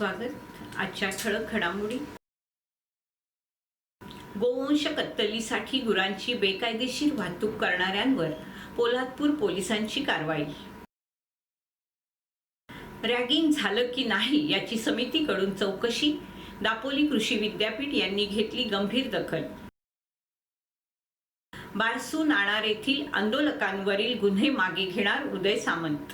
स्वागत. आजच्या ठळक घडामोडी. गोवंश कत्तलीसाठी गुरांची बेकायदेशीर वाहतूक करणाऱ्यांवर पोलादपूर पोलिसांची कारवाई. रॅगिंग झालं की नाही याची समितीकडून चौकशी. दापोली कृषी विद्यापीठ यांनी घेतली गंभीर दखल. बारसू नाणार येथील आंदोलकांवरील गुन्हे मागे घेणार उदय सामंत.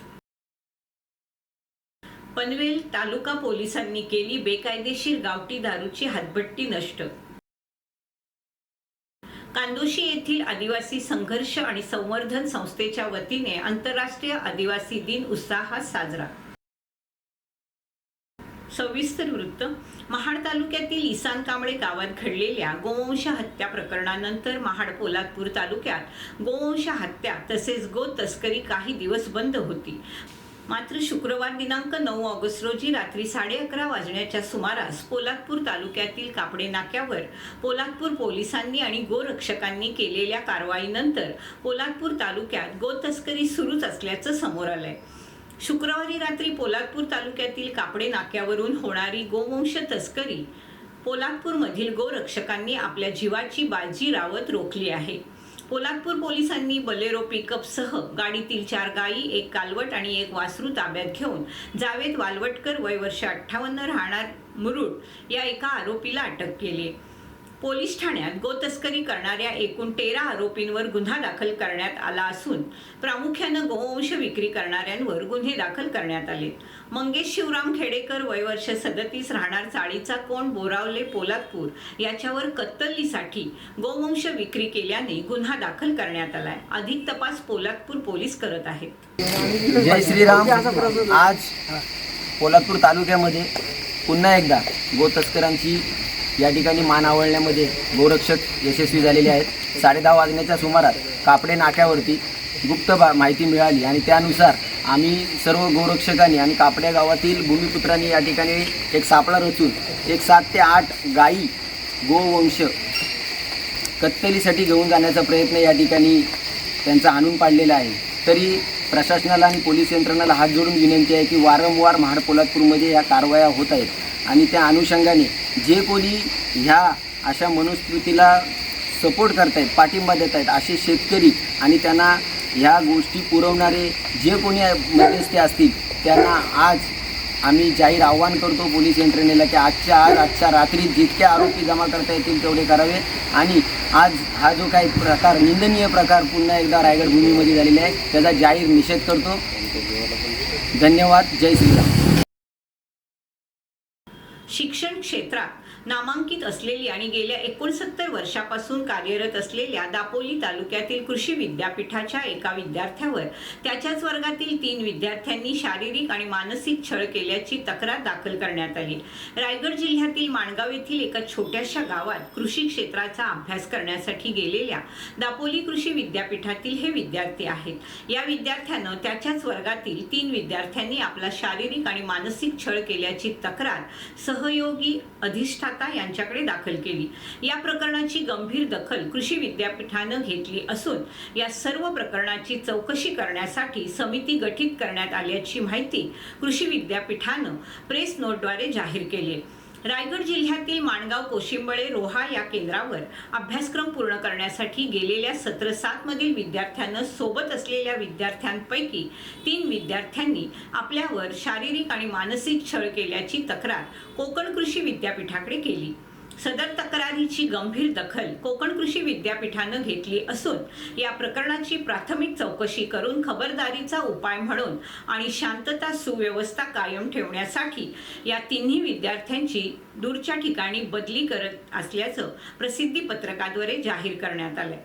पनवेल तालुका पोलिसांनी केली बेकायदेशीर गावठी दारूची हातभट्टी नष्ट. कांदोशी येथील आदिवासी संघर्ष आणि संवर्धन संस्थेच्या वतीने आंतरराष्ट्रीय आदिवासी दिन उत्साहात साजरा. सविस्तर वृत्त. महाड तालुक्यातील इसान कांबळे गावात घडलेल्या गोवंश हत्या प्रकरणानंतर महाड पोलादपूर तालुक्यात गोवंश हत्या तसेच गो तस्करी काही दिवस बंद होती. मात्र शुक्रवार दिनांक नऊ ऑगस्ट रोजी रात्री साडे अकरा वाजण्याच्या सुमारास पोलादपूर तालुक्यातील कापडे नाक्यावर पोलादपूर पोलिसांनी आणि गोरक्षकांनी केलेल्या कारवाईनंतर पोलादपूर तालुक्यात गो तस्करी सुरूच असल्याचं समोर आलंय. शुक्रवारी रात्री पोलादपूर तालुक्यातील कापडे नाक्यावरून होणारी गोवंश तस्करी पोलादपूरमधील गोरक्षकांनी आपल्या जीवाची बाजी रावत रोखली आहे. पोलादपूर पोलिसांनी बलेरो पिकअपसह गाडीतील चार गायी एक कालवट आणि एक वासरू ताब्यात घेऊन जावेद वालवटकर वय वर्ष अठ्ठावन्न राहणार मुरुड या एका आरोपीला अटक केली. पोलीस ठाण्यात गोतस्करी करणाऱ्या एकूण तेरा आरोपींवर गुन्हा दाखल करण्यात आला असून प्रामुख्यानं गोवंश विक्री करणाऱ्यांवर गुन्हे दाखल करण्यात आले. मंगेश शिवराम खेडेकर वय वर्ष सदतीस राहणार चाळीचा कोण? बोरावले पोलादपूर. याच्यावर कत्तलीसाठी गोवंश विक्री केल्याने गुन्हा दाखल करण्यात आलाय. अधिक तपास पोलादपूर पोलीस करत आहेत. जय श्रीराम. आज पोलादपूर तालुक्यामध्ये पुन्हा एकदा गोतस्करांची या ठिकाणी मान आवळण्यामध्ये गोरक्षक यशस्वी झालेले आहेत. साडेदहा वाजण्याच्या सुमारास कापडे नाक्यावरती गुप्त माहिती मिळाली आणि त्यानुसार आम्ही सर्व गोरक्षकांनी आणि कापड्या गावातील भूमिपुत्रांनी या ठिकाणी एक सापळा रचून एक सात ते आठ गायी गोवंश कत्तलीसाठी घेऊन जाण्याचा प्रयत्न या ठिकाणी त्यांचा आणून पाडलेला आहे. तरी प्रशासनाला आणि पोलीस यंत्रणाला हात जोडून विनंती आहे की वारंवार महाड पोलादपूरमध्ये या कारवाया होत आहेत आणि त्या अनुषंगाने जे कोणी ह्या अशा मनुस्मृतीला सपोर्ट करतायत पाठिंबा देत आहेत असे शेतकरी आणि त्यांना ह्या गोष्टी पुरवणारे जे कोणी मध्यस्थी असतील त्यांना आज आम्ही जाहीर आव्हान करतो पोलीस यंत्रणेला की आजच्या आज आजच्या रात्री जितके आरोपी जमा करता येतील तेवढे करावे. आणि आज हा जो काही प्रकार निंदनीय प्रकार पुन्हा एकदा रायगड भूमीमध्ये झालेला आहे त्याचा जाहीर निषेध करतो. धन्यवाद. जय श्रीराम. शिक्षण क्षेत्रात नामांकित असलेली आणि गेल्या एकोणसत्तर वर्षापासून कार्यरत असलेल्या दापोली तालुक्यातील कृषी विद्यापीठाच्या एका विद्यार्थ्यावर त्याच्याच वर्गातील तीन विद्यार्थ्यांनी शारीरिक आणि मानसिक छळ केल्याची तक्रार दाखल करण्यात आली. रायगड जिल्ह्यातील माणगाव येथील एका छोट्याशा गावात कृषी क्षेत्राचा अभ्यास करण्यासाठी गेलेल्या दापोली कृषी विद्यापीठातील हे विद्यार्थी आहेत. या विद्यार्थ्यानं त्याच्याच वर्गातील तीन विद्यार्थ्यांनी आपला शारीरिक आणि मानसिक छळ केल्याची तक्रार सहयोगी अधिष्ठाता यांच्याकडे दाखल केली या प्रकरणाची गंभीर दखल कृषी विद्यापीठानं घेतली असून या सर्व प्रकरणाची चौकशी करण्यासाठी समिती गठीत करण्यात आल्याची माहिती कृषी विद्यापीठानं प्रेस नोटद्वारे जाहीर केली आहे. रायगड जिल्ह्यातील माणगाव कोशिंबळे रोहा या केंद्रावर अभ्यासक्रम पूर्ण करण्यासाठी गेलेल्या सत्र सात मधील विद्यार्थ्यांना सोबत असलेल्या विद्यार्थ्यांपैकी तीन विद्यार्थ्यांनी आपल्यावर शारीरिक आणि मानसिक छळ केल्याची तक्रार कोकण कृषी विद्यापीठाकडे केली. सदर तक्रारीची गंभीर दखल कोकण कृषी विद्यापीठानं घेतली असून या प्रकरणाची प्राथमिक चौकशी करून खबरदारीचा उपाय म्हणून आणि शांतता सुव्यवस्था कायम ठेवण्यासाठी या तिन्ही विद्यार्थ्यांची दूरच्या ठिकाणी बदली करत असल्याचं प्रसिद्धी पत्रकाद्वारे जाहीर करण्यात आलंय.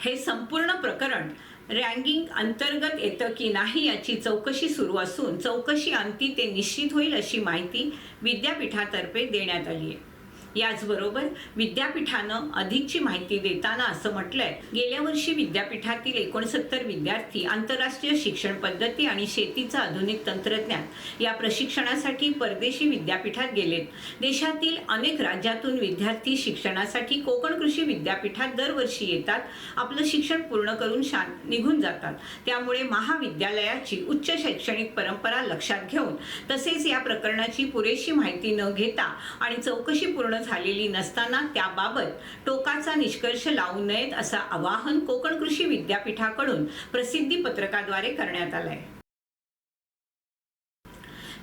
हे संपूर्ण प्रकरण रँकिंग अंतर्गत येतं की नाही याची चौकशी सुरू असून चौकशी अंती ते निश्चित होईल अशी माहिती विद्यापीठातर्फे देण्यात आली आहे. याचबरोबर विद्यापीठानं अधिकची माहिती देताना असं म्हटलंय. गेल्या वर्षी विद्यापीठातील एकोणसत्तर विद्यार्थी आंतरराष्ट्रीय शिक्षण पद्धती आणि शेतीचं आधुनिक तंत्रज्ञान या प्रशिक्षणासाठी परदेशी विद्यापीठात गेलेत. देशातील अनेक राज्यातून विद्यार्थी शिक्षणासाठी कोकण कृषी विद्यापीठात दरवर्षी येतात. आपलं शिक्षण पूर्ण करून शान निघून जातात. त्यामुळे महाविद्यालयाची उच्च शैक्षणिक परंपरा लक्षात घेऊन तसेच या प्रकरणाची पुरेशी माहिती न घेता आणि चौकशी पूर्ण झालेली नसताना त्याबाबत टोकाचा निष्कर्ष लावू नयेत असं आवाहन कोकण कृषी विद्यापीठाकडून प्रसिद्धी पत्रकाद्वारे करण्यात आलंय.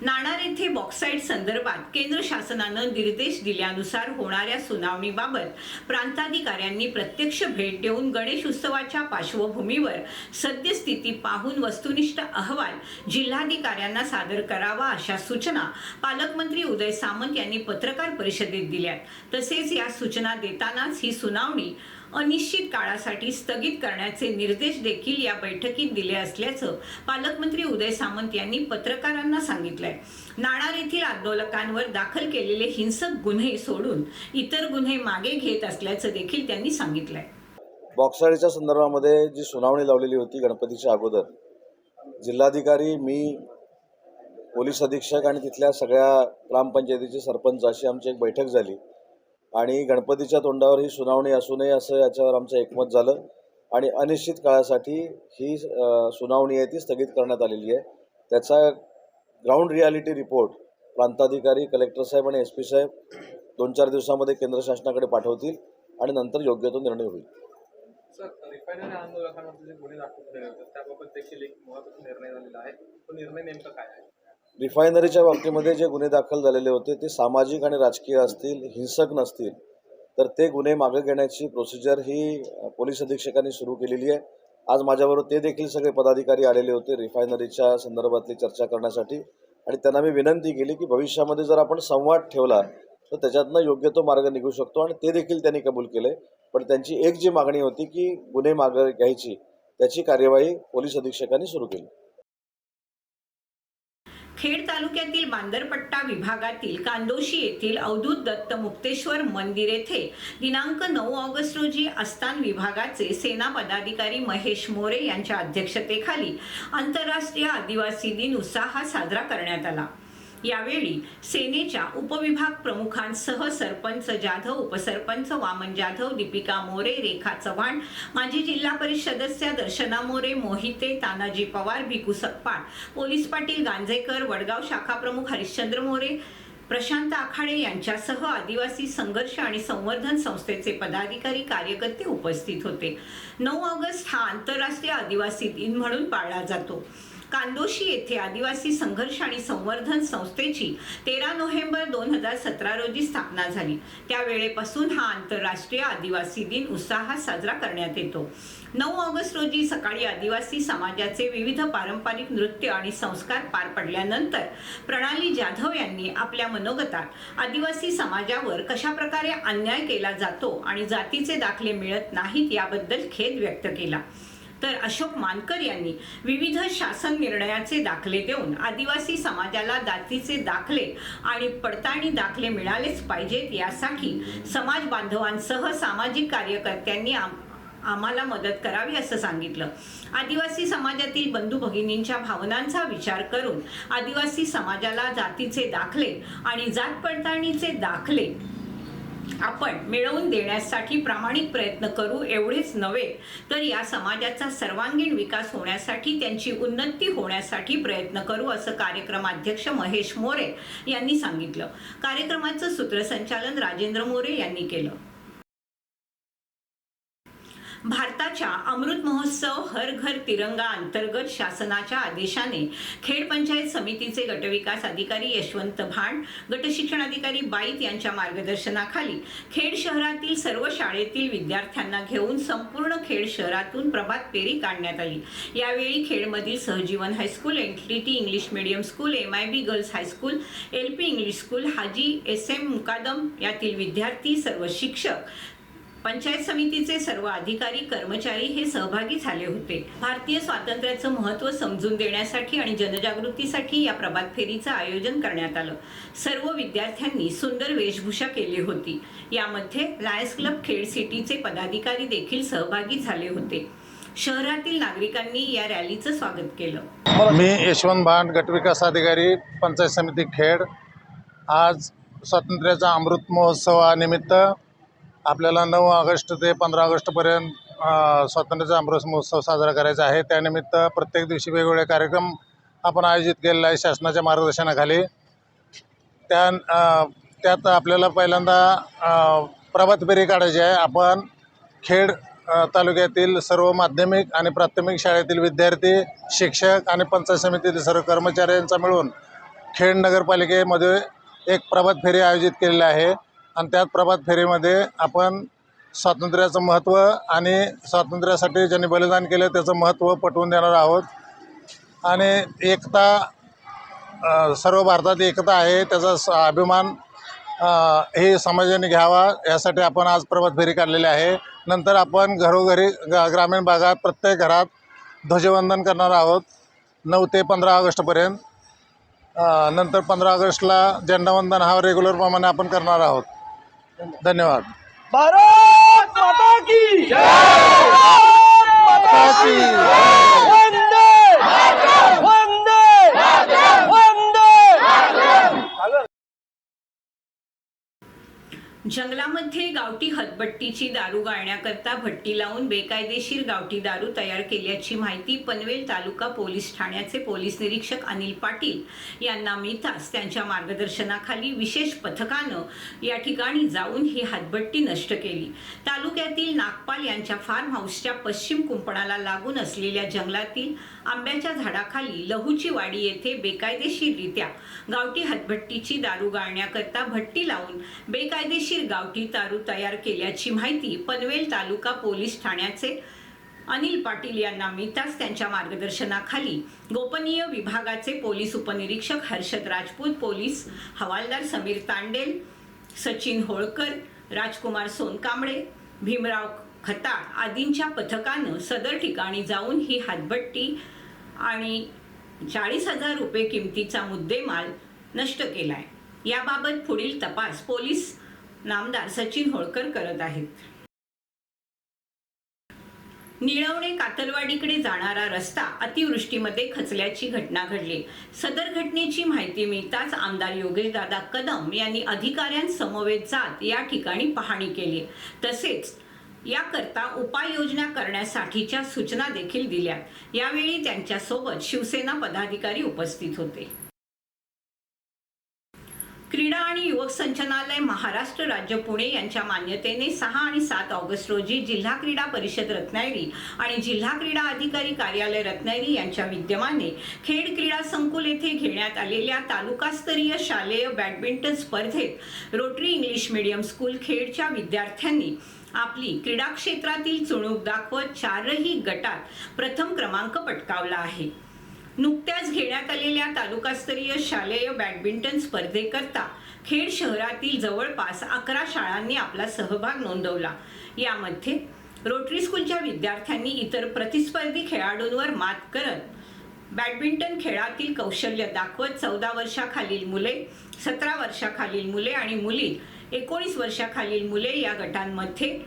नाणार येथे बॉक्साईट संदर्भात केंद्र शासनानं निर्देश दिल्यानुसार होणाऱ्या सुनावणीबाबत प्रांताधिकाऱ्यांनी प्रत्यक्ष भेट देऊन गणेश उत्सवाच्या पार्श्वभूमीवर सद्यस्थिती पाहून वस्तुनिष्ठ अहवाल जिल्हाधिकाऱ्यांना सादर करावा अशा सूचना पालकमंत्री उदय सामंत यांनी पत्रकार परिषदेत दिल्यात. तसेच या सूचना देतानाच ही सुनावणी अनिश्चित काळासाठी स्थगित करण्याचे निर्देश देखील या बैठकीत दिले असल्याचं पालकमंत्री उदय सामंत यांनी पत्रकारांना सांगितलंय. नाणार येथील आंदोलकांवर दाखल केलेले हिंसक गुन्हे सोडून इतर गुन्हे मागे घेत असल्याचं देखील त्यांनी सांगितलंय. बॉक्साडीच्या संदर्भामध्ये जी सुनावणी लावलेली होती गणपतीच्या अगोदर जिल्हाधिकारी मी पोलीस अधीक्षक आणि तिथल्या सगळ्या ग्रामपंचायतीचे सरपंच अशी आमची एक बैठक झाली. आणि गणपतीच्या तोंडावर ही सुनावणी असू नये असं याच्यावर आमचं एकमत झालं. आणि अनिश्चित काळासाठी ही सुनावणी आहे ती स्थगित करण्यात आलेली आहे. त्याचा ग्राउंड रियालिटी रिपोर्ट प्रांताधिकारी कलेक्टर साहेब आणि एस पी साहेब दोन चार दिवसामध्ये केंद्र शासनाकडे पाठवतील आणि नंतर योग्य तो निर्णय होईल. जे गुन्हे दाखल केले त्याबाबत देखील एक निर्णय झालेला आहे. तो निर्णय नेमका काय आहे? रिफायनरीच्या बाबतीमध्ये जे गुन्हे दाखल झालेले होते ते सामाजिक आणि राजकीय असतील हिंसक नसतील तर ते गुन्हे मागे घेण्याची प्रोसिजर ही पोलीस अधीक्षकांनी सुरू केलेली आहे. आज माझ्याबरोबर ते देखील सगळे पदाधिकारी आलेले होते रिफायनरीच्या संदर्भातली चर्चा करण्यासाठी आणि त्यांना मी विनंती केली की भविष्यामध्ये जर आपण संवाद ठेवला तर त्याच्यातनं योग्य तो मार्ग निघू शकतो आणि ते देखील त्यांनी कबूल केले पण त्यांची एक जी मागणी होती की गुन्हे मागे घ्यायची त्याची कार्यवाही पोलीस अधीक्षकांनी सुरू केली. खेड तालुक्यातील बांदरपट्टा विभागातील कांदोशी येथील अवधूत दत्त मुक्तेश्वर मंदिर येथे दिनांक नऊ ऑगस्ट रोजी अस्तान विभागाचे सेना पदाधिकारी महेश मोरे यांच्या अध्यक्षतेखाली आंतरराष्ट्रीय आदिवासी दिन उत्साहात साजरा करण्यात आला. यावेळी सेनेच्या उपविभाग प्रमुखांसह सरपंच जाधव उपसरपंच वामन जाधव दीपिका मोरे रेखा चव्हाण माजी जिल्हा परिषद सदस्य दर्शना मोरे मोहिते तानाजी पवार भिकू सकपाळ पोलीस पाटील गांजेकर वडगाव शाखा प्रमुख हरिश्चंद्र मोरे प्रशांत आखाडे यांच्यासह आदिवासी संघर्ष आणि संवर्धन संस्थेचे पदाधिकारी कार्यकर्ते उपस्थित होते. नऊ ऑगस्ट हा आंतरराष्ट्रीय आदिवासी दिन म्हणून पाळला जातो. कांदोशी येथे आदिवासी संघर्ष आणि संवर्धन संस्थेची तेरा नोव्हेंबर दोन हजार सतरा रोजी स्थापना झाली. त्यावेळेपासून हा आंतरराष्ट्रीय आदिवासी दिन उत्साहात साजरा करण्यात येतो. नऊ ऑगस्ट रोजी सकाळी आदिवासी समाजाचे विविध पारंपरिक नृत्य आणि संस्कार पार पडल्यानंतर प्रणाली जाधव यांनी आपल्या मनोगतात आदिवासी समाजावर कशा प्रकारे अन्याय केला जातो आणि जातीचे दाखले मिळत नाहीत याबद्दल खेद व्यक्त केला. तर अशोक मानकर यांनी विविध शासन निर्णयाचे दाखले देऊन आदिवासी समाजाला जातीचे दाखले आणि पडताळणी दाखले मिळालेच पाहिजेत यासाठी समाज बांधवांसह सामाजिक कार्यकर्त्यांनी आम- आम्हाला मदत करावी असं सांगितलं. आदिवासी समाजातील बंधू भगिनींच्या भावनांचा विचार करून आदिवासी समाजाला जातीचे दाखले आणि जात पडताळणीचे दाखले आपण मिळवून देण्यासाठी प्रामाणिक प्रयत्न करू एवढेच नव्हे तर या समाजाचा सर्वांगीण विकास होण्यासाठी त्यांची उन्नती होण्यासाठी प्रयत्न करू असं कार्यक्रमाध्यक्ष महेश मोरे यांनी सांगितलं. कार्यक्रमाचं सूत्रसंचालन राजेंद्र मोरे यांनी केलं. भारताच्या अमृत महोत्सव हर घर तिरंगा अंतर्गत शासनाच्या आदेशाने खेड पंचायत समितीचे गटविकास अधिकारी यशवंत भांड गटशिक्षण अधिकारी बाईत यांच्या मार्गदर्शनाखाली खेड शहरातील सर्व शाळेतील विद्यार्थ्यांना घेऊन संपूर्ण खेड शहरातून प्रभात फेरी काढण्यात आली. यावेळी खेडमधील Sahjeevan high school NTT English medium school M I B girls high school L P English school Haji S M Mukadam यातील विद्यार्थी सर्व शिक्षक पंचायत समितीचे सर्व अधिकारी कर्मचारी हे सहभागी झाले होते. भारतीय स्वातंत्र्याचं महत्त्व समजून देण्यासाठी आणि जनजागृतीसाठी या प्रभात फेरीचं आयोजन करण्यात आलं. सर्व विद्यार्थ्यांनी सुंदर वेशभूषा केली होती. यामध्ये लायन्स क्लब खेड सिटीचे पदाधिकारी देखील सहभागी झाले होते. शहरातील नागरिकांनी या रॅलीचं स्वागत केलं. मी यशवंत भांड गटविकास अधिकारी पंचायत समिती खेड. आज स्वातंत्र्याचा अमृत महोत्सवानिमित्त आपल्याला नऊ ऑगस्ट ते पंधरा ऑगस्टपर्यंत स्वातंत्र्याचा अमृत महोत्सव साजरा करायचा आहे. त्यानिमित्त प्रत्येक दिवशी वेगवेगळे कार्यक्रम आपण आयोजित केलेला आहे शासनाच्या मार्गदर्शनाखाली. त्या त्यात आपल्याला पहिल्यांदा प्रभात फेरी काढायची आहे. आपण खेड तालुक्यातील सर्व माध्यमिक आणि प्राथमिक शाळेतील विद्यार्थी शिक्षक आणि पंचायत समितीतील सर्व कर्मचाऱ्यांचा मिळून खेड नगरपालिकेमध्ये एक प्रभात फेरी आयोजित केलेली आहे. आणि त्यात प्रभात फेरीमध्ये आपण स्वातंत्र्याचं महत्त्व आणि स्वातंत्र्यासाठी ज्यांनी बलिदान केलं त्याचं महत्त्व पटवून देणार आहोत. आणि एकता सर्व भारतात एकता आहे त्याचा स- अभिमान हे समाजाने घ्यावा यासाठी आपण आज प्रभात फेरी काढलेली आहे. नंतर आपण घरोघरी ग्रामीण भागात प्रत्येक घरात ध्वजवंदन करणार आहोत. नऊ ते पंधरा ऑगस्टपर्यंत नंतर पंधरा ऑगस्टला झेंडावंदन हा रेग्युलरप्रमाणे आपण करणार आहोत. धन्यवाद. भारत माता की माता की वंदे वंदे वंदे जंगलामध्ये गावठी हतबट्टीची दारू गाळण्याकरता भट्टी लावून बेकायदेशीर गावठी दारू तयार केल्याची माहिती पनवेल तालुका पोलीस ठाण्याचे पोलीस निरीक्षक अनिल पाटील यांना मिळताच त्यांच्या मार्गदर्शनाखाली विशेष पथकानं या ठिकाणी जाऊन ही हतबट्टी नष्ट केली. तालुक्यातील नागपाल यांच्या फार्म हाऊसच्या पश्चिम कुंपणाला लागून असलेल्या जंगलातील आंब्याच्या झाडाखाली लहूची वाडी येथे बेकायदेशीररित्या गावठी हतभट्टीची दारू गाळण्याकरता भट्टी लावून बेकायदेशीर गावठी दारू तयार केल्याची माहिती पनवेल तालुका पोलीस ठाण्याचे अनिल पाटील यांना मिळताच त्यांच्या मार्गदर्शनाखाली गोपनीय विभागाचे पोलीस उपनिरीक्षक हर्षद राजपूत पोलीस हवालदार समीर तांडेल सचिन होळकर राजकुमार सोनकांबळे भीमराव खताळ आदींच्या पथकानं सदर ठिकाणी जाऊन ही हातभट्टी आणि चाळीस हजार रुपये किमतीचा मुद्देमाल नष्ट केलाय. याबाबत पुढील तपास पोलीस नामदार सचिन होळकर करत आहेत. निळवणे कातलवाडीकडे जाणारा रस्ता अतिवृष्टीमध्ये खचल्याची घटना घडली. सदर घटनेची माहिती मिळताच आमदार योगेशदादा कदम यांनी अधिकाऱ्यांसमवेत जात या ठिकाणी पाहणी केली. तसेच याकरता उपाययोजना करण्यासाठीच्या सूचना देखील दिल्या. यावेळी त्यांच्यासोबत शिवसेना पदाधिकारी उपस्थित होते. क्रीडा आणि युवक संचालनालय महाराष्ट्र राज्य पुणे यांच्या मान्यतेने सहा आणि सात ऑगस्ट रोजी जिल्हा क्रीडा परिषद रत्नागिरी आणि जिल्हा क्रीडा अधिकारी कार्यालय रत्नागिरी यांच्या विद्यमाने खेड क्रीडा संकुल येथे घेण्यात आलेल्या तालुकास्तरीय शालेय बॅडमिंटन स्पर्धेत रोटरी इंग्लिश मीडियम स्कूल खेडच्या विद्यार्थ्यांनी आपली क्रीडा क्षेत्रातील चुणूक दाखवत चारही गटात प्रथम क्रमांक पटकावला आहे. नुकत्याच घेण्यात आलेल्या तालुकास्तरीय शालेय बॅडमिंटन स्पर्धेकरता खेड शहरातील जवळपास अकरा शाळांनी आपला सहभाग नोंदवला. यामध्ये रोटरी स्कूलच्या विद्यार्थ्यांनी इतर प्रतिस्पर्धी खेळाडूंवर मात करत बॅडमिंटन खेळातील कौशल्य दाखवत चौदा वर्षाखालील मुले सतरा वर्षाखालील मुले आणि मुली एकोणीस वर्षाखालील मुले या गटांमध्ये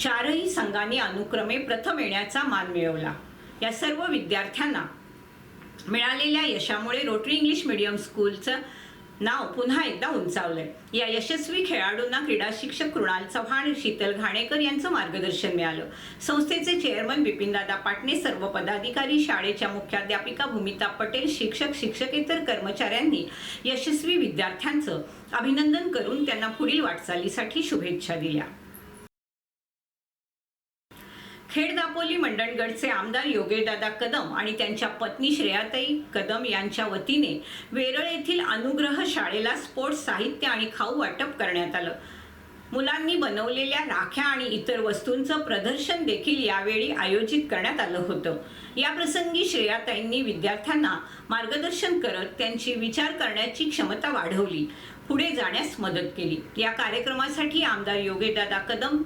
चारही संघांनी अनुक्रमे प्रथम येण्याचा मान मिळवला. या सर्व विद्यार्थ्यांना मिळालेल्या यशामुळे रोटरी इंग्लिश मीडियम स्कूलचं नाव पुन्हा एकदा उंचावलंय. या यशस्वी खेळाडूंना क्रीडा शिक्षक कृणाल चव्हाण शीतल घाणेकर यांचं मार्गदर्शन मिळालं. संस्थेचे चेअरमन बिपिनदादा पाटणे सर्व पदाधिकारी शाळेच्या मुख्याध्यापिका भूमिता पटेल शिक्षक शिक्षकेतर कर्मचाऱ्यांनी यशस्वी विद्यार्थ्यांचं अभिनंदन करून त्यांना पुढील वाटचालीसाठी शुभेच्छा दिल्या. खेड दापोली मंडणगडचे आमदार योगेशदादा कदम आणि त्यांच्या पत्नी श्रेयाताई कदम यांच्या वतीने वेरळ येथील अनुग्रह शाळेला स्पोर्ट्स साहित्य आणि खाऊ वाटप करण्यात आलं. मुलांनी बनवलेल्या राख्या आणि इतर वस्तूंचं प्रदर्शन देखील यावेळी आयोजित करण्यात आलं होतं. या प्रसंगी श्रेयाताईंनी विद्यार्थ्यांना मार्गदर्शन करत त्यांची विचार करण्याची क्षमता वाढवली. पुढे जाण्यास मदत केली. या कार्यक्रमासाठी आमदार योगेशदादा कदम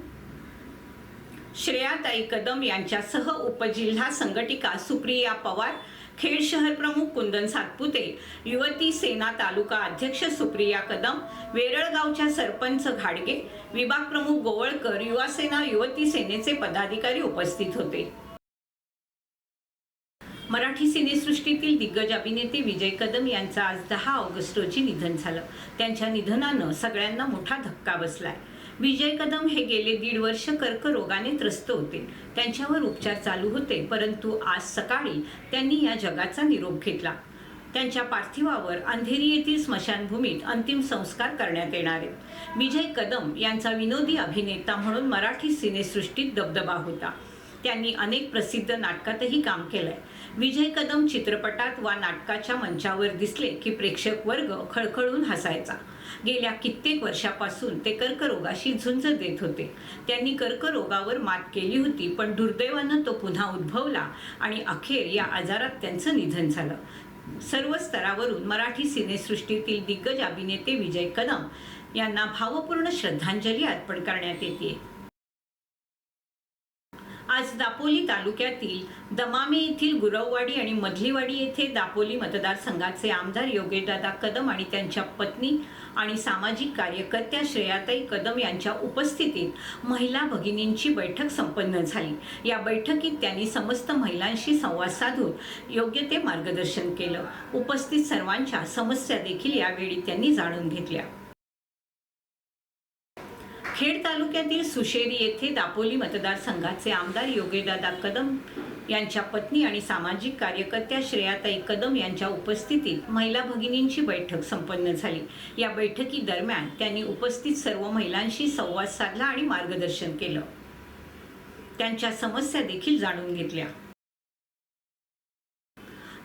श्रेयाताई कदम यांच्यासह उपजिल्हा संघटिका सुप्रिया पवार खेड शहर प्रमुख कुंदन सातपुते युवती सेना तालुका अध्यक्ष सुप्रिया कदम वेरळगावच्या सरपंच घाडगे विभाग प्रमुख गोवळकर युवा सेना युवती सेनेचे पदाधिकारी उपस्थित होते. मराठी सिनेसृष्टीतील दिग्गज अभिनेते विजय कदम यांचं आज दहा ऑगस्ट रोजी निधन झालं. त्यांच्या निधनानं सगळ्यांना मोठा धक्का बसलाय. विजय कदम हे गेले दीड वर्ष कर्करोगाने त्रस्त होते. त्यांच्यावर उपचार चालू होते परंतु आज सकाळी त्यांनी या जगाचा निरोप घेतला. त्यांच्या पार्थिवावर अंधेरी येथील स्मशानभूमीत अंतिम संस्कार करण्यात येणार आहेत. विजय कदम यांचा विनोदी अभिनेता म्हणून मराठी सिनेसृष्टीत दबदबा होता. त्यांनी अनेक प्रसिद्ध नाटकातही काम केलंय. विजय कदम चित्रपटात वा नाटकाच्या मंचावर दिसले की प्रेक्षक वर्ग खळखळून हसायचा. गेल्या कित्येक वर्षापासून ते कर्करोगाशी झुंज देत होते. त्यांनी कर्करोगावर मात केली होती पण दुर्दैवानं तो पुन्हा उद्भवला आणि अखेर या आजारात त्यांचं निधन झालं. सर्व स्तरावरून मराठी सिनेसृष्टीतील दिग्गज अभिनेते विजय कदम यांना भावपूर्ण श्रद्धांजली अर्पण करण्यात येते आज दापोली तालुक्यातील दमामे येथील गुरववाडी आणि मधलीवाडी येथे दापोली मतदारसंघाचे आमदार योगेशदादा कदम आणि त्यांच्या पत्नी आणि सामाजिक कार्यकर्त्या श्रेयाताई कदम यांच्या उपस्थितीत महिला भगिनींची बैठक संपन्न झाली. या बैठकीत त्यांनी समस्त महिलांशी संवाद साधून योग्य ते मार्गदर्शन केलं. उपस्थित सर्वांच्या समस्या देखील यावेळी त्यांनी जाणून घेतल्या. खेड तालुक्यातील सुशेरी येथे दापोली मतदारसंघाचे आमदार योगेदादा कदम यांच्या पत्नी आणि सामाजिक कार्यकर्त्या श्रेयाताई कदम यांच्या उपस्थितीत महिला भगिनींची बैठक संपन्न झाली. या बैठकीदरम्यान त्यांनी उपस्थित सर्व महिलांशी संवाद साधला आणि मार्गदर्शन केलं. त्यांच्या समस्या देखील जाणून घेतल्या.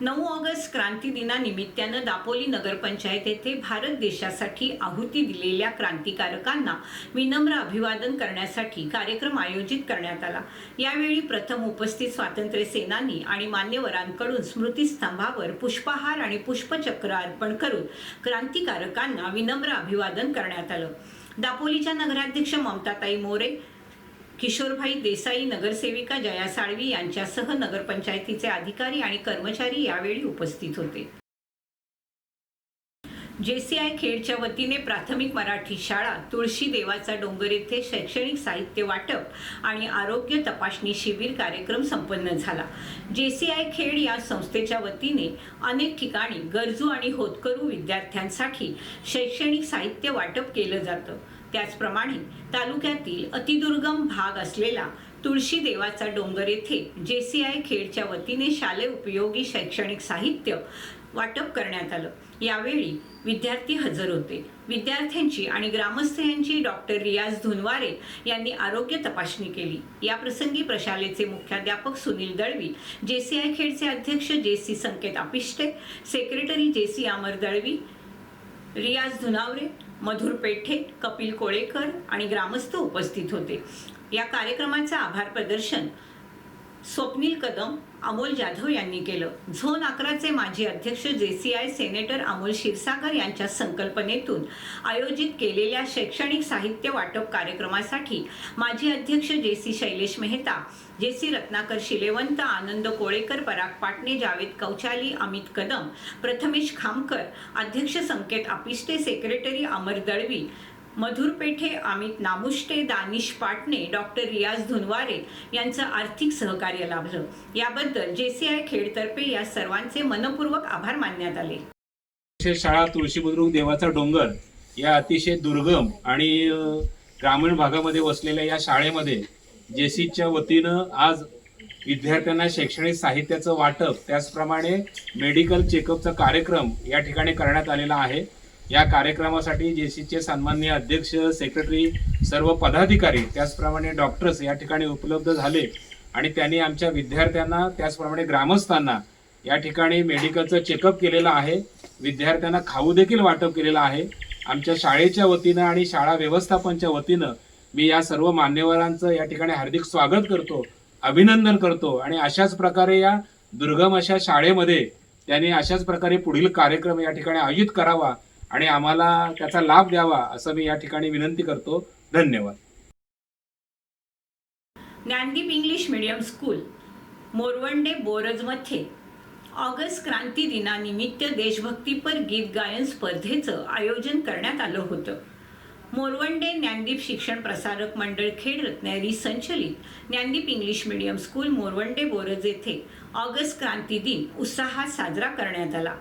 नऊ ऑगस्ट क्रांती दिनानिमित्तानं दापोली नगरपंचायत येथे भारत देशासाठी आहुती दिलेल्या क्रांतिकारकांना विनम्र अभिवादन करण्यासाठी कार्यक्रम आयोजित करण्यात आला. यावेळी प्रथम उपस्थित स्वातंत्र्य सेनानी आणि मान्यवरांकडून स्मृतीस्तंभावर पुष्पहार आणि पुष्पचक्र अर्पण करून क्रांतिकारकांना विनम्र अभिवादन करण्यात आलं. दापोलीच्या नगराध्यक्ष ममताताई मोरे किशोरभाई देसाई नगरसेविका जया साळवी यांच्यासह नगरपंचायतीचे अधिकारी आणि कर्मचारी यावेळी उपस्थित होते. जेसीआय खेडच्या वतीने प्राथमिक मराठी शाळा तुळशी देवाचा डोंगर येथे शैक्षणिक साहित्य वाटप आणि आरोग्य तपासणी शिबिर कार्यक्रम संपन्न झाला. जेसीआय खेड या संस्थेच्या वतीने अनेक ठिकाणी गरजू आणि होतकरू विद्यार्थ्यांसाठी शैक्षणिक साहित्य वाटप केलं जातं. त्याचप्रमाणे तालुक्यातील अतिदुर्गम भाग असलेला तुळशी देवाचा डोंगर येथे जेसीआय खेडच्या वतीने शालेय उपयोगी शैक्षणिक साहित्य वाटप करण्यात आलं. यावेळी विद्यार्थी हजर होते. विद्यार्थ्यांची आणि ग्रामस्थ यांची डॉक्टर रियाज धुनवारे यांनी आरोग्य तपासणी केली. या प्रसंगी प्रशालेचे मुख्याध्यापक सुनील दळवी जेसीआय खेडचे अध्यक्ष J C Sanket Apishte secretary J C Amar Dalvi Riyaz Dhunaware Madhur पेठे कपिल कोळेकर आणि ग्रामस्थ उपस्थित होते. या कार्यक्रमाचं आभार प्रदर्शन स्वप्नील कदम अमोल जाधव यांनी केलं. झोन अकराचे माजी अध्यक्ष J C I senator Amol Kshirsagar यांच्या संकल्पनेतून आयोजित केलेल्या शैक्षणिक साहित्य वाटप कार्यक्रमासाठी माजी अध्यक्ष जे C Shailesh Mehta J C Ratnakar Shilevant Anand Kolekar Parag Patne Javed Kauchali Amit Kadam Prathamesh Khamkar अध्यक्ष संकेत आपिष्टे सेक्रेटरी अमर दळवी मधुर पेठे अमित नामुष्टे दानिश पाटणे डॉक्टर रियाज धुनवारे यांचं आर्थिक सहकार्य लाभलं. याबद्दल जेसीआय खेडतर्फे या सर्वांचे मनपूर्वक आभार मानण्यात आले. विशेष शाळा तुळशी बुद्रुक देवाचा डोंगर या अतिशय दुर्गम आणि ग्रामीण भागामध्ये वसलेल्या या शाळेमध्ये जेसीच्या वतीनं आज विद्यार्थ्यांना शैक्षणिक साहित्याचं वाटप त्याचप्रमाणे मेडिकल चेकअपचा कार्यक्रम या ठिकाणी करण्यात आलेला आहे. या कार्यक्रमासाठी जेसीचे सन्माननीय अध्यक्ष सेक्रेटरी सर्व पदाधिकारी त्याचप्रमाणे डॉक्टर्स या ठिकाणी उपलब्ध झाले. आणि त्यांनी आमच्या विद्यार्थ्यांना त्याचप्रमाणे ग्रामस्थांना या ठिकाणी मेडिकलचं चेकअप केलेलं आहे. विद्यार्थ्यांना खाऊ देखील वाटप केलेलं आहे. आमच्या शाळेच्या वतीनं आणि शाळा व्यवस्थापनच्या वतीनं मी या सर्व मान्यवरांचं या ठिकाणी हार्दिक स्वागत करतो अभिनंदन करतो. आणि अशाच प्रकारे या दुर्गम अशा शाळेमध्ये त्यांनी अशाच प्रकारे पुढील कार्यक्रम या ठिकाणी आयोजित करावा. आणि आम्हाला त्याचा लाभ द्यावा असं मी या ठिकाणी विनंती करतो. धन्यवाद. Dnyandeep English medium school Morvande बोरजमध्ये August क्रांती दिनानिमित्त देशभक्तीपर गीत गायन स्पर्धेचं आयोजन करण्यात आलं होतं. मोरवंडे ज्ञानदीप शिक्षण प्रसारक मंडळ खेड रत्नागिरी संचलित Dnyandeep English medium school Morvande Boraj येथे ऑगस्ट क्रांती दिन उत्साहात साजरा करण्यात आला.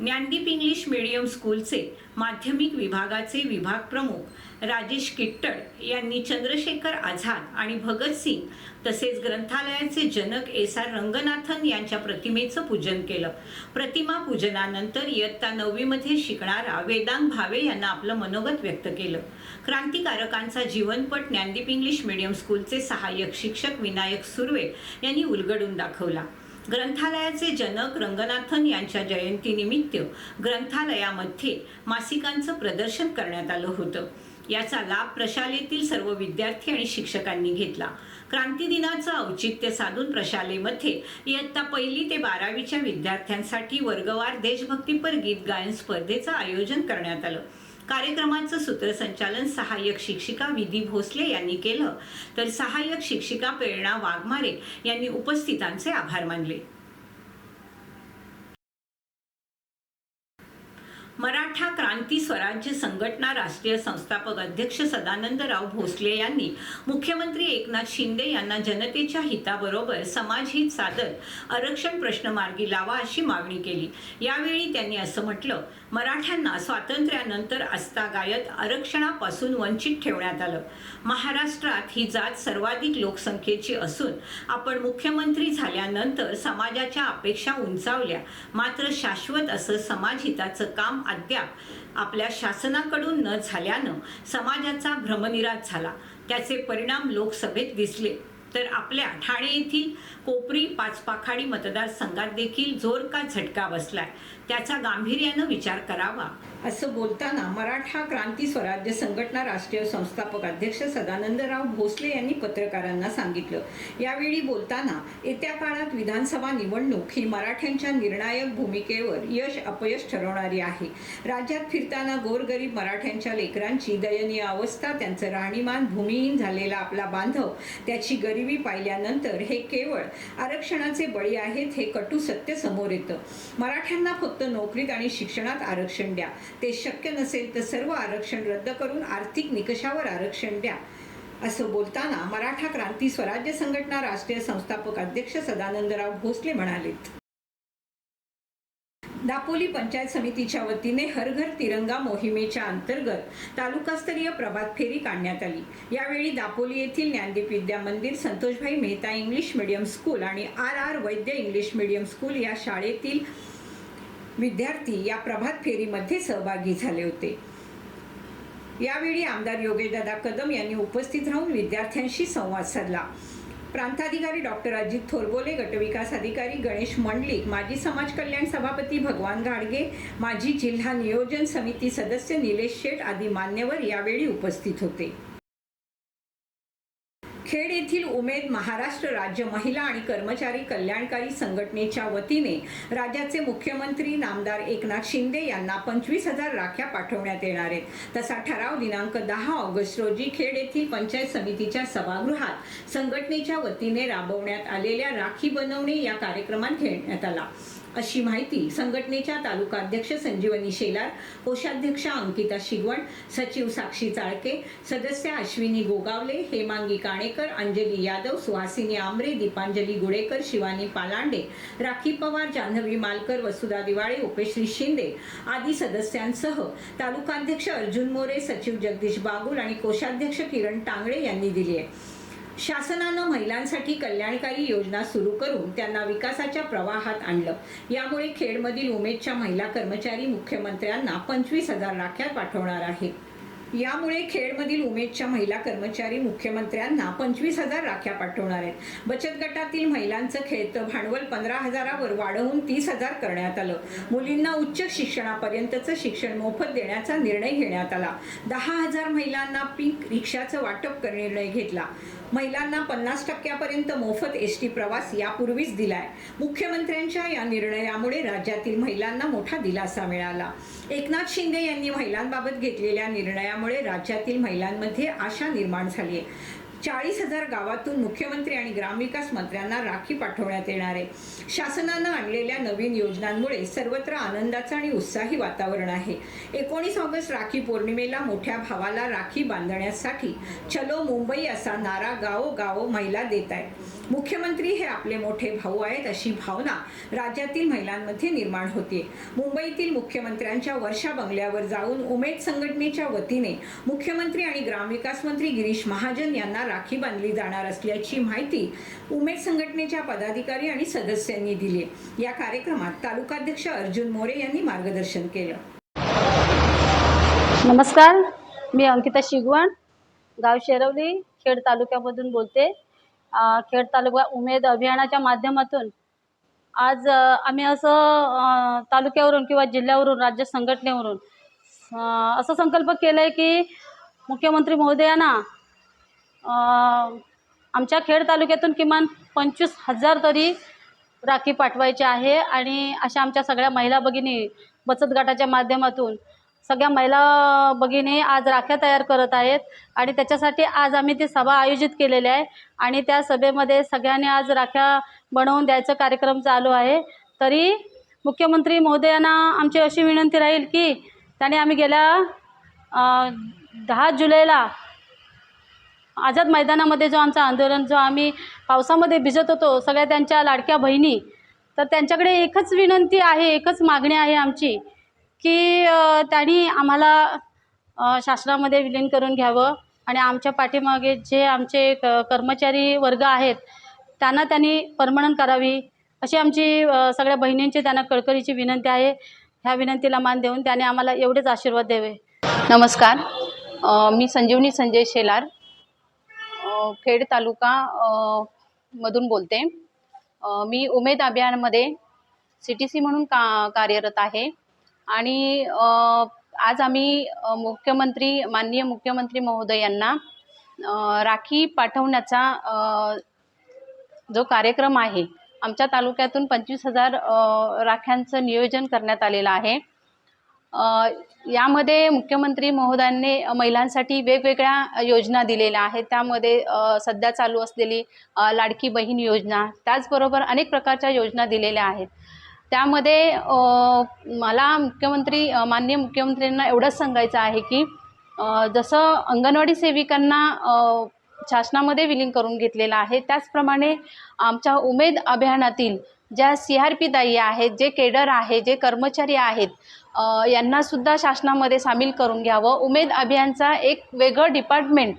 ज्ञानदीप इंग्लिश मीडियम स्कूलचे माध्यमिक विभागाचे विभाग प्रमुख राजेश किट्टड यांनी चंद्रशेखर आझाद आणि भगतसिंग तसेच ग्रंथालयाचे जनक एस आर रंगनाथन यांच्या प्रतिमेचं पूजन केलं. प्रतिमा पूजनानंतर इयत्ता नववीमध्ये शिकणारा वेदांग भावे यांना आपलं मनोगत व्यक्त केलं. क्रांतिकारकांचा जीवनपट ज्ञानदीप इंग्लिश मीडियम स्कूलचे सहाय्यक शिक्षक विनायक सुर्वे यांनी उलगडून दाखवला. ग्रंथालयाचे जनक रंगनाथन यांच्या जयंतीनिमित्त ग्रंथालयामध्ये मासिकांचं प्रदर्शन करण्यात आलं होतं. याचा लाभ प्रशालेतील सर्व विद्यार्थी आणि शिक्षकांनी घेतला. क्रांती दिनाचं औचित्य साधून प्रशालेमध्ये इयत्ता पहिली ते बारावीच्या विद्यार्थ्यांसाठी वर्गवार देशभक्तीपर गीत गायन स्पर्धेचं आयोजन करण्यात आलं. कार्यक्रमाचं सूत्रसंचालन सहाय्यक शिक्षिका विधी भोसले यांनी केलं. तर सहाय्यक शिक्षिका प्रेरणा वाघमारे यांनी उपस्थितांचे आभार मानले. मराठा क्रांती स्वराज्य संघटना राष्ट्रीय संस्थापक अध्यक्ष सदानंदराव भोसले यांनी मुख्यमंत्री एकनाथ शिंदे यांना जनतेच्या हिताबरोबर समाजहित साधत आरक्षण प्रश्न मार्गी लावा अशी मागणी केली. यावेळी त्यांनी असं म्हटलं मराठ्यांना स्वातंत्र्यानंतर आस्थागायत आरक्षणापासून वंचित ठेवण्यात आलं. महाराष्ट्रात ही जात सर्वाधिक लोकसंख्येची असून आपण मुख्यमंत्री झाल्यानंतर समाजाच्या अपेक्षा उंचावल्या. मात्र शाश्वत असं समाजहिताचं काम अद्याप आपल्या शासनाकडून न झाल्यानं समाजाचा भ्रमनिराश झाला. त्याचे परिणाम लोकसभेत दिसले. तर आपल्या ठाणे येथील कोपरी पाचपाखाडी मतदारसंघात देखील जोर का झटका बसलाय. त्याचा गांभीर्यानं विचार करावा. असं बोलताना मराठा क्रांती स्वराज्य संघटना राष्ट्रीय संस्थापक अध्यक्ष सदानंदराव भोसले यांनी पत्रकारांना सांगितलं. यावेळी बोलताना येत्या काळात विधानसभा निवडणूक ही मराठ्यांच्या निर्णायक भूमिकेवर यश अपयश ठरवणारी आहे. राज्यात फिरताना गोरगरीब मराठ्यांच्या लेकरांची दयनीय अवस्था त्यांचं राहणीमान भूमिहीन झालेला आपला बांधव त्याची गरिबी पाहिल्यानंतर हे केवळ आरक्षणाचे बळी आहेत हे कटू सत्य समोर येतं. मराठ्यांना फक्त नोकरीत आणि शिक्षणात आरक्षण द्या. ते शक्य नसेल तर सर्व आरक्षण रद्द करून आर्थिक निकषावर आरक्षण द्या. असं बोलताना मराठा क्रांती स्वराज्य संघटना राष्ट्रीय संस्थापक अध्यक्ष सदानंदराव भोसले म्हणाले दापोली पंचायत समितीच्या वतीने हर घर तिरंगा मोहिमेच्या अंतर्गत तालुकास्तरीय प्रभात फेरी काढण्यात आली. यावेळी दापोली येथील Dnyandeep Vidya Mandir Santoshbhai Mehta English medium school आणि R R Vaidya English medium school या शाळेतील विद्यार्थी या प्रभात फेरीमध्ये सहभागी झाले होते. यावेळी आमदार योगेशदादा कदम यांनी उपस्थित राहून विद्यार्थ्यांशी संवाद साधला. प्रांताधिकारी डॉक्टर अजित थोरबोले गटविकास अधिकारी गणेश मंडलिक माजी समाज कल्याण सभापती भगवान घाडगे माजी जिल्हा नियोजन समिती सदस्य निलेश शेठ आदी मान्यवर यावेळी उपस्थित होते. खेड येथील उमेद महाराष्ट्र राज्य महिला आणि कर्मचारी कल्याणकारी संघटनेच्या वतीने राज्याचे मुख्यमंत्री नामदार एकनाथ शिंदे यांना पंचवीस हजार राख्या पाठवण्यात येणार आहेत. तसा ठराव दिनांक दहा ऑगस्ट रोजी खेड येथील पंचायत समितीच्या सभागृहात संघटनेच्या वतीने राबवण्यात आलेल्या राखी बनवणे या कार्यक्रमात घेण्यात आला. अशी माहिती संघटनेच्या तालुकाध्यक्ष संजीवनी शेलार कोषाध्यक्षा अंकिता शिगवण सचिव साक्षी चाळके सदस्य अश्विनी गोगावले हेमांगी काणेकर अंजली यादव सुहासिनी आंबरे दीपांजली गुडेकर शिवानी पालांडे राखी पवार जान्हवी मालकर वसुधा दिवाळे उपेश्री शिंदे आदी सदस्यांसह तालुकाध्यक्ष अर्जुन मोरे सचिव जगदीश बागुल आणि कोषाध्यक्ष किरण टांगळे यांनी दिली आहे. शासनानं महिलांसाठी कल्याणकारी योजना सुरू करून त्यांना विकासाच्या प्रवाहात आणलं. यामुळे खेडमधील उमेदच्या महिला कर्मचारी मुख्यमंत्र्यांना पंचवीस हजार राख्या पाठवणार आहेत. यामुळे खेडमधील उमेदच्या महिला कर्मचारी मुख्यमंत्र्यांना पंचवीस हजार राख्या पाठवणार आहेत. बचत गटातील महिलांचं खेळतं भांडवल पंधरा हजारावर वाढवून तीस हजार करण्यात आलं. मुलींना उच्च शिक्षणापर्यंतचं शिक्षण मोफत देण्याचा निर्णय घेण्यात आला. दहा हजार महिलांना पीक रिक्षाचं वाटप कर निर्णय घेतला. महिलांना पन्नास टक्क्यापर्यंत मोफत एस टी प्रवास यापूर्वीच दिलाय. मुख्यमंत्र्यांच्या या निर्णयामुळे राज्यातील महिलांना मोठा दिलासा मिळाला. एकनाथ शिंदे यांनी महिलांबाबत घेतलेल्या निर्णयामुळे राज्यातील महिलांमध्ये आशा निर्माण झाली आहे. चाळीस हजार गावातून मुख्यमंत्री आणि ग्रामविकास मंत्र्यांना राखी पाठवण्यात येणार आहे. शासनानं आणलेल्या नवीन योजनांमुळे सर्वत्र आनंदाचं आणि उत्साही वातावरण आहे. एकोणीस ऑगस्ट राखी पौर्णिमेला मोठ्या भावाला राखी बांधण्यासाठी चलो मुंबई असा नारा गावो गावो महिला देत आहेत. मुख्यमंत्री हे आपले मोठे भाऊ आहेत अशी भावना राज्यातील महिलांमध्ये निर्माण होते मुंबईतील मुख्यमंत्र्यांच्या वर्षा बंगल्यावर जाऊन उमेद संघटनेच्या वतीने मुख्यमंत्री आणि ग्रामविकास मंत्री गिरीश महाजन यांना राखी बांधली जाणार असल्याची माहिती उमेद संघटनेच्या पदाधिकारी आणि सदस्यांनी दिली. या कार्यक्रमात तालुकाध्यक्ष अर्जुन मोरे यांनी मार्गदर्शन केलं. नमस्कार मी अंकिता शिगवण गाव शेरवली खेड तालुक्यामधून बोलते. खेड तालुका उमेद अभियानाच्या माध्यमातून आज आम्ही असं तालुक्यावरून किंवा जिल्ह्यावरून राज्य संघटनेवरून असं संकल्प केलं आहे की मुख्यमंत्री महोदयांना आमच्या खेड तालुक्यातून किमान पंचवीस हजार तरी राखी पाठवायची आहे आणि अशा आमच्या सगळ्या महिला भगिनी बचत गटाच्या माध्यमातून सगळ्या महिला भगिनी आज राख्या तयार करत आहेत आणि त्याच्यासाठी आज आम्ही ती सभा आयोजित केलेली आहे आणि त्या सभेमध्ये सगळ्यांनी आज राख्या बनवून द्यायचा कार्यक्रम चालू आहे. तरी मुख्यमंत्री महोदयांना आमची अशी विनंती राहील की त्याने आम्ही गेल्या दहा जुलैला आझाद मैदानामध्ये जो आमचा आंदोलन जो आम्ही पावसामध्ये भिजत होतो सगळ्या त्यांच्या लाडक्या बहिणी तर त्यांच्याकडे एकच विनंती आहे एकच मागणी आहे आमची की त्यांनी आम्हाला शासनामध्ये विलीन करून घ्यावं आणि आमच्या पाठीमागे जे आमचे क कर्मचारी वर्ग आहेत त्यांना त्यांनी परमनंट करावी अशी आमची सगळ्या बहिणींची त्यांना कळकळीची विनंती आहे. ह्या विनंतीला मान देऊन त्याने आम्हाला एवढेच आशीर्वाद द्यावे. नमस्कार. मी संजीवनी संजय शेलार खेड तालुका मधून बोलते. मी उमेद अभियानमध्ये सी टी सी म्हणून का कार्यरत आहे. आणि आज आम्ही मुख्यमंत्री माननीय मुख्यमंत्री महोदय यांना राखी पाठवण्याचा जो कार्यक्रम आहे आमच्या तालुक्यातून पंचवीस हजार राख्यांचं नियोजन करण्यात आलेलं आहे. यामध्ये मुख्यमंत्री महोदयांनी महिलांसाठी वेगवेगळ्या योजना दिलेल्या आहेत. त्यामध्ये सध्या चालू असलेली लाडकी बहीण योजना त्याचबरोबर अनेक प्रकारच्या योजना दिलेल्या आहेत. त्यामध्ये मला मुख्यमंत्री माननीय मुख्यमंत्र्यांना एवढंच सांगायचं आहे की जसं अंगणवाडी सेविकांना शासनामध्ये विलीन करून घेतलेलं आहे त्याचप्रमाणे आमच्या उमेद अभियानातील ज्या सी आर पी ताई आहेत जे केडर आहे जे कर्मचारी आहेत यांनासुद्धा शासनामध्ये सामील करून घ्यावं. उमेद अभियानचा एक वेगळं डिपार्टमेंट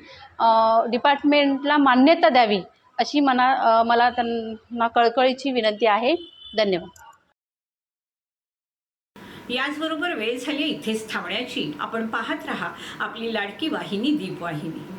डिपार्टमेंटला मान्यता द्यावी अशी मना मला त्यांना कळकळीची विनंती आहे. धन्यवाद. याचबरोबर वेळ झाली इथेच थांबण्याची. आपण पाहत रहा आपली लाडकी वाहिनी दीपवाहिनी.